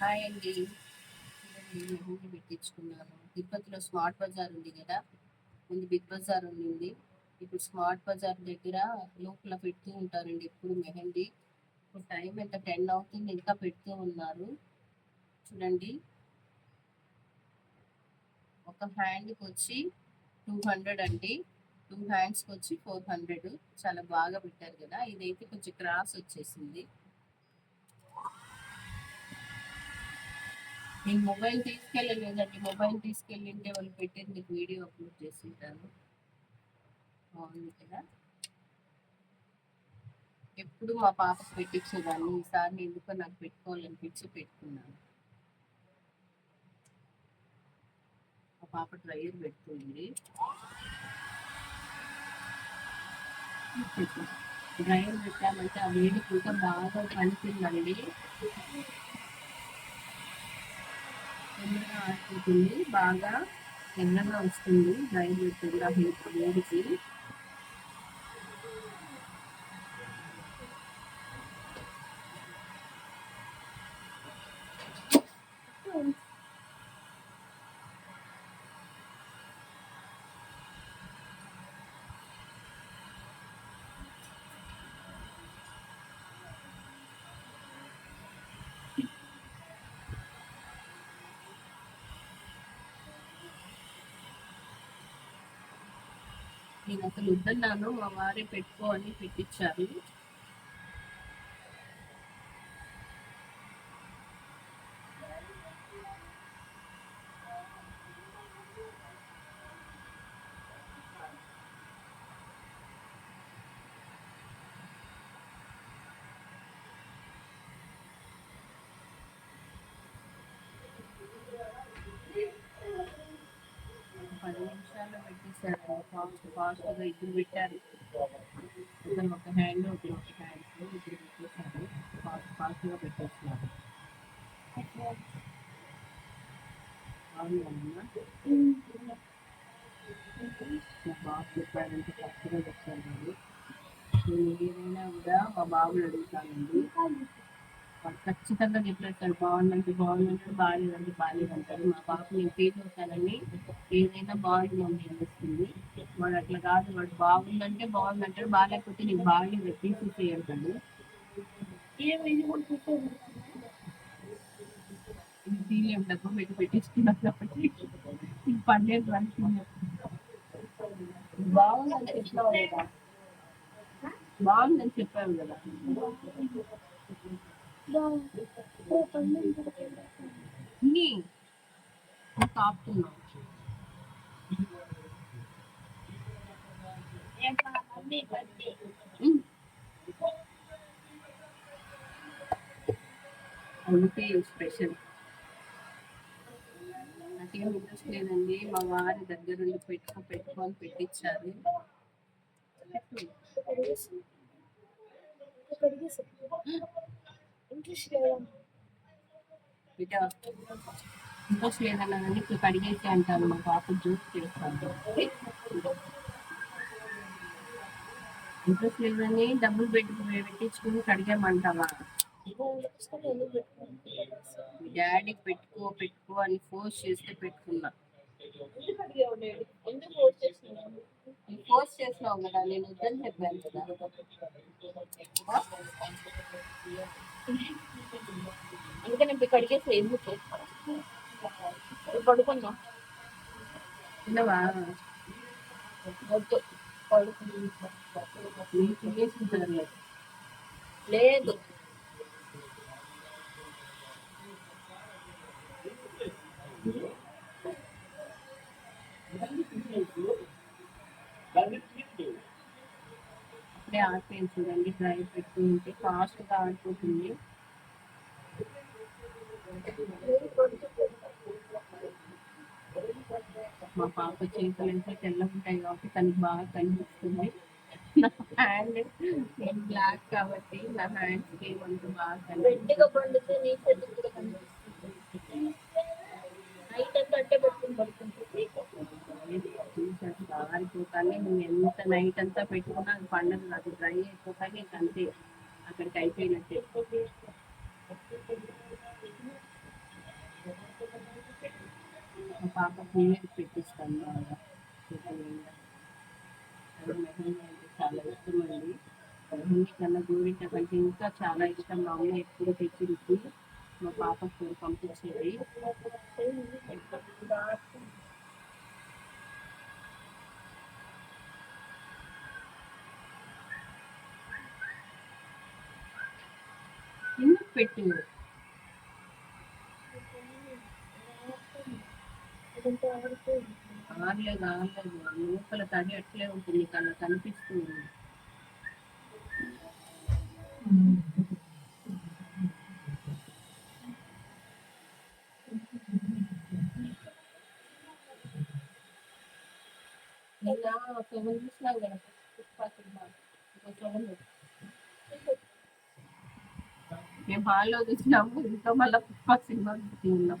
Hi అండి. చూడండి మెహందీ పెట్టించుకున్నాను. తిరుపతిలో స్మార్ట్ బజార్ ఉంది కదా? ముందు బిగ్ బజార్ ఉంది ఇప్పుడు స్మార్ట్ బజార్ దగ్గర లోపల పెడుతూ ఉంటారండి ఇప్పుడు మెహందీ. ఇప్పుడు టైం ఎంత? టెన్ అవుతుంది ఇంకా పెడుతూ ఉన్నారు. చూడండి. ఒక హ్యాండ్కి వచ్చి టూ హండ్రెడ్ అండి. టూ హ్యాండ్స్కి వచ్చి ఫోర్ హండ్రెడ్. చాలా బాగా పెట్టారు కదా? ఇదైతే కొంచెం క్రాస్ వచ్చేసింది. నేను మొబైల్ తీసుకెళ్ళలేదండి మొబైల్ తీసుకెళ్ళింటే వాళ్ళు పెట్టేది మీకు వీడియో అప్లోడ్ చేసి ఉంటాను బాగుంది కదా? ఎప్పుడు మా పాపకు పెట్టించేదాన్ని ఈసారి ఎందుకో నాకు పెట్టుకోవాలనిపించి పెట్టుకున్నాను. మా పాప డ్రైయర్ పెట్టుకుంది డ్రైయర్ పెట్టామంటే ఆ వేడి కూడా బాగా పనిచిందండి తొందరగా ఆడుకుంటుంది బాగా తెల్లగా వస్తుంది డ్రైయర్ పెట్టుకుంటే వేడికి నేను అసలు వద్దన్నాను మా వారే పెట్టుకో అని పెట్టించారు నిమిషాల్లో పెట్టేశారు ఫాస్ట్ ఫాస్ట్గా ఇద్దరు పెట్టారు ఒకరు ఒక హ్యాండ్ ఒకరు ఒక హ్యాండ్ ఇద్దరు పెట్టేశారు ఫాస్ట్ ఫాస్ట్గా పెట్టేస్తున్నారు అవునమ్మా మా బాబు చెప్పారంటే కరెక్ట్గా చెప్తారు నేను ఏదైనా కూడా మా బాబుని అడుగుతానండి వాడు ఖచ్చితంగా చెప్పేస్తాడు బాగుందంటే బాగుందంటాడు బాగాలేదంటే బాగాలేదంటాడు. మా పాప నేను ఫీల్ అవుతానని ఏదైనా బాగుంది మమ్మీ అనిపిస్తుంది. వాడు అట్లా కాదు వాడు బాగుందంటే బాగుందంటాడు బాగాలేకపోతే నీకు బాగాలేదు తీసేసి అంటాడు ఇది తీలేం డబ్బు పెట్టి పెట్టించుకున్నాను కాబట్టి ఇది పన్నెండు కదా. బాగుందని చెప్పావు కదా. అందుకే స్పెషల్ నాకేం ఇంట్రెస్ట్ లేదండి. మా వారి దగ్గర నుండి పెట్టుకో పెట్టుకొని బిడ్డ ఇంట్రెస్ట్ లేదన్నా కానీ ఇప్పుడు కడిగేసి అంటారు మా పాప జ్యూస్ చేస్తాను ఇంట్రెస్ట్ లేదని డబ్బులు పెట్టి పెట్టించుకుని కడిగామంటావా డాడీకి పెట్టుకో పెట్టుకో అని ఫోర్స్ చేస్తే పెట్టుకున్నా ఫోర్స్ చేసినావు కదా నేను వద్దని చెప్పాను కదా తిన్నవా వద్దు పడుకున్నా నేను తినేసింటారులే లేదు. అప్పుడే ఆడిపోయింది చూడండి డ్రై పెట్టి ఉంటే ఫాస్ట్గా ఆడిపోతుంది మా పాప చేతులు అయితే తెల్లగా ఉంటాయి కాబట్టి తనకి బాగా కనిపిస్తుంది. నా హ్యాండ్ నేను బ్లాక్ కాబట్టి నా హ్యాండ్స్కి ఏమంటూ బాగా కనిపిస్తుంది. నైట్ అంతా అట్టే పెట్టుకుని పడుకుంటుంది. ఆరిపోతానే నువ్వు ఎంత నైట్ అంతా పెట్టుకున్నా అది పండదు నాకు డ్రై అయిపోతానే అంతే. అక్కడికి అయిపోయినట్టే. మా పాప పీరియడ్ పెట్టిస్తాను బాగా శుభ్రంగా. అది మెహందీ అంటే చాలా ఇష్టం అండి మెహందీ కన్నా గోరింట కంటే ఇంకా చాలా ఇష్టం మా అమ్మ ఎప్పుడు తెచ్చింది మా పాపకు పంపించేది ఎందుకు పెట్టు ఆరలేదు ఆరలేదు లోపల తడి అట్లే ఉంటుంది కళ్ళ కనిపిస్తుంది నిన్న సెవెన్ చూసినాం కదా సినిమా మేము హాల్లో చూసినాము ఇంకా మళ్ళీ పుష్ప సినిమా చూసి ఉన్నాం.